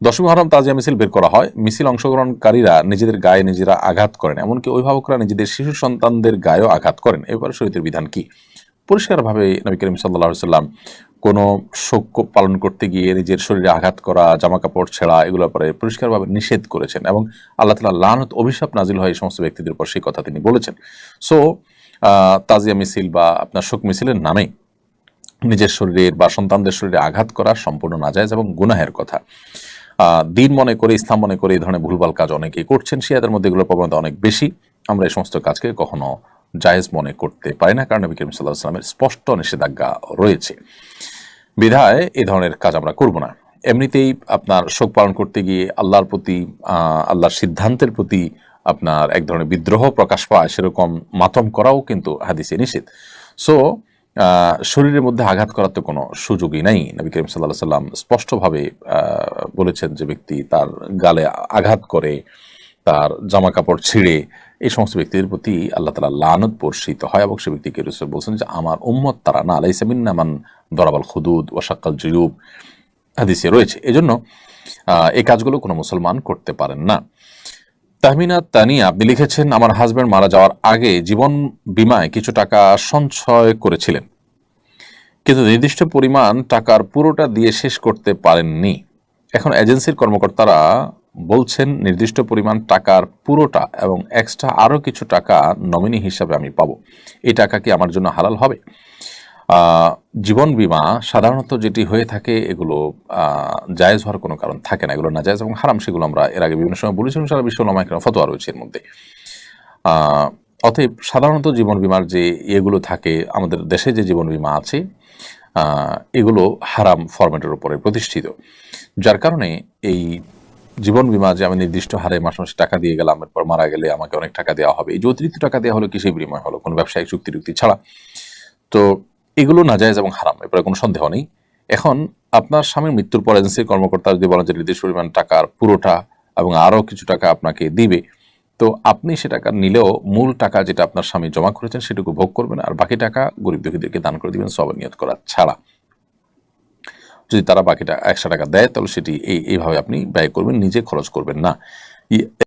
দশমী হরম তাজিয়া মিছিল বের করা হয়। মিছিল অংশগ্রহণকারীরা নিজেদের গায়ে নিজেরা আঘাত করেন, এমনকি অভিভাবকরা নিজেদের শিশু সন্তানদের গায়েও আঘাত করেন। এবার শরীরের বিধান কি? পরিষ্কারভাবে নবী করিম সাল্লাহ সাল্লাম কোনো শোক পালন করতে গিয়ে নিজের শরীরে আঘাত করা জামা কাপড় ছেঁড়া এগুলো পরে পরিষ্কারভাবে নিষেধ করেছেন এবং আল্লাহ তালা লানত, অভিশাপ নাজিল হয় এই সমস্ত ব্যক্তিদের উপর সেই কথা তিনি বলেছেন। সো তাজিয়া মিছিল বা আপনার শোক মিছিলের নামে নিজের শরীরের বা সন্তানদের শরীরে আঘাত করা সম্পূর্ণ নাজায়জ এবং গুনাহের কথা। দিন মনে করে ইসলাম মনে করে এই ধরনের ভুলভাল কাজ অনেকেই করছেন। শিয়াদের মধ্যে এগুলোর প্রবণতা অনেক বেশি। আমরা এই সমস্ত কাজকে কখনো জায়েজ মনে করতে পারি না, কারণ নবী করিম সাল্লাহ স্পষ্ট নিষেধাজ্ঞা রয়েছে। বিধায় এ ধরনের কাজ আমরা করব না। এমনিতেই আপনার শোক পালন করতে গিয়ে আল্লাহর প্রতি আল্লাহর সিদ্ধান্তের প্রতি আপনার এক ধরনের বিদ্রোহ প্রকাশ পায়, সেরকম মাতম করাও কিন্তু হাদিসে নিষেধ। সো শরীরের মধ্যে আঘাত করার তো কোনো সুযোগই নাই। নবী করিম সাল্লাহ সাল্লাম স্পষ্টভাবে বলেছেন যে ব্যক্তি তার গালে আঘাত করে, তার জামা কাপড় ছিঁড়ে, এই সমস্ত ব্যক্তিদের প্রতি আল্লাহ তালা লানত বর্ষিত হয় এবং সে ব্যক্তিকে রসুল বলছেন যে, আমার উম্মত তারা না আলাইসামিন্নামান দরাবাল খুদুদ ওয়াশাক্কাল জিরুব হাদিসে রয়েছে। এজন্য এই কাজগুলো কোনো মুসলমান করতে পারেন না। তাহমিনা তানিয়া আপনি লিখেছেন, আমার হাজব্যান্ড মারা যাওয়ার আগে জীবন বিমায় কিছু টাকা সঞ্চয় করেছিলেন। কিন্তু নির্দিষ্ট পরিমাণ টাকার পুরোটা দিয়ে শেষ করতে পারেননি। এখন এজেন্সির কর্মকর্তারা বলছেন, নির্দিষ্ট পরিমাণ টাকার পুরোটা এবং এক্সট্রা আরও কিছু টাকা নমিনি হিসাবে আমি পাবো। এই টাকা কি আমার জন্য হালাল হবে? জীবন বিমা সাধারণত যেটি হয়ে থাকে, এগুলো জায়েজ হওয়ার কোনো কারণ থাকে না। এগুলো না জায়েজ এবং হারাম, সেগুলো আমরা এর আগে বিভিন্ন সময় বলেছি সারা বিশ্ব নামায় ফতোয়া রয়েছে এর মধ্যে। অতএব সাধারণত জীবন বিমার যে ইয়েগুলো থাকে, আমাদের দেশে যে জীবন বিমা আছে এগুলো হারাম ফরম্যাটের উপরে প্রতিষ্ঠিত। যার কারণে এই জীবন বিমা যে আমি নির্দিষ্ট হারে মাসে মাসে টাকা দিয়ে গেলাম, এরপর মারা গেলে আমাকে অনেক টাকা দেওয়া হবে। এই যে অতিরিক্ত টাকা দেওয়া হলো, কিসের বিনিময় হলো? কোনো ব্যবসায়িক চুক্তি টুক্তি ছাড়া। তো এগুলো নাজায়েজ এবং হারাম এরপরে কোনো সন্দেহ নেই। এখন আপনার স্বামীর মৃত্যুর পর এজেন্সির কর্মকর্তা যদি বলেন যে নির্দিষ্ট পরিমাণ টাকার পুরোটা এবং আরও কিছু টাকা আপনাকে দিবে, তো আপনি সে টাকা নিলেও মূল টাকা যেটা আপনার স্বামী জমা করেছেন সেটুকু ভোগ করবেন আর বাকি টাকা গরিব দুঃখীদেরকে দান করে দিবেন সব নিয়ত করা ছাড়া। যদি তারা বাকিটা একশো টাকা দেয়, তাহলে সেটি এই, এইভাবে আপনি ব্যয় করবেন, নিজে খরচ করবেন না।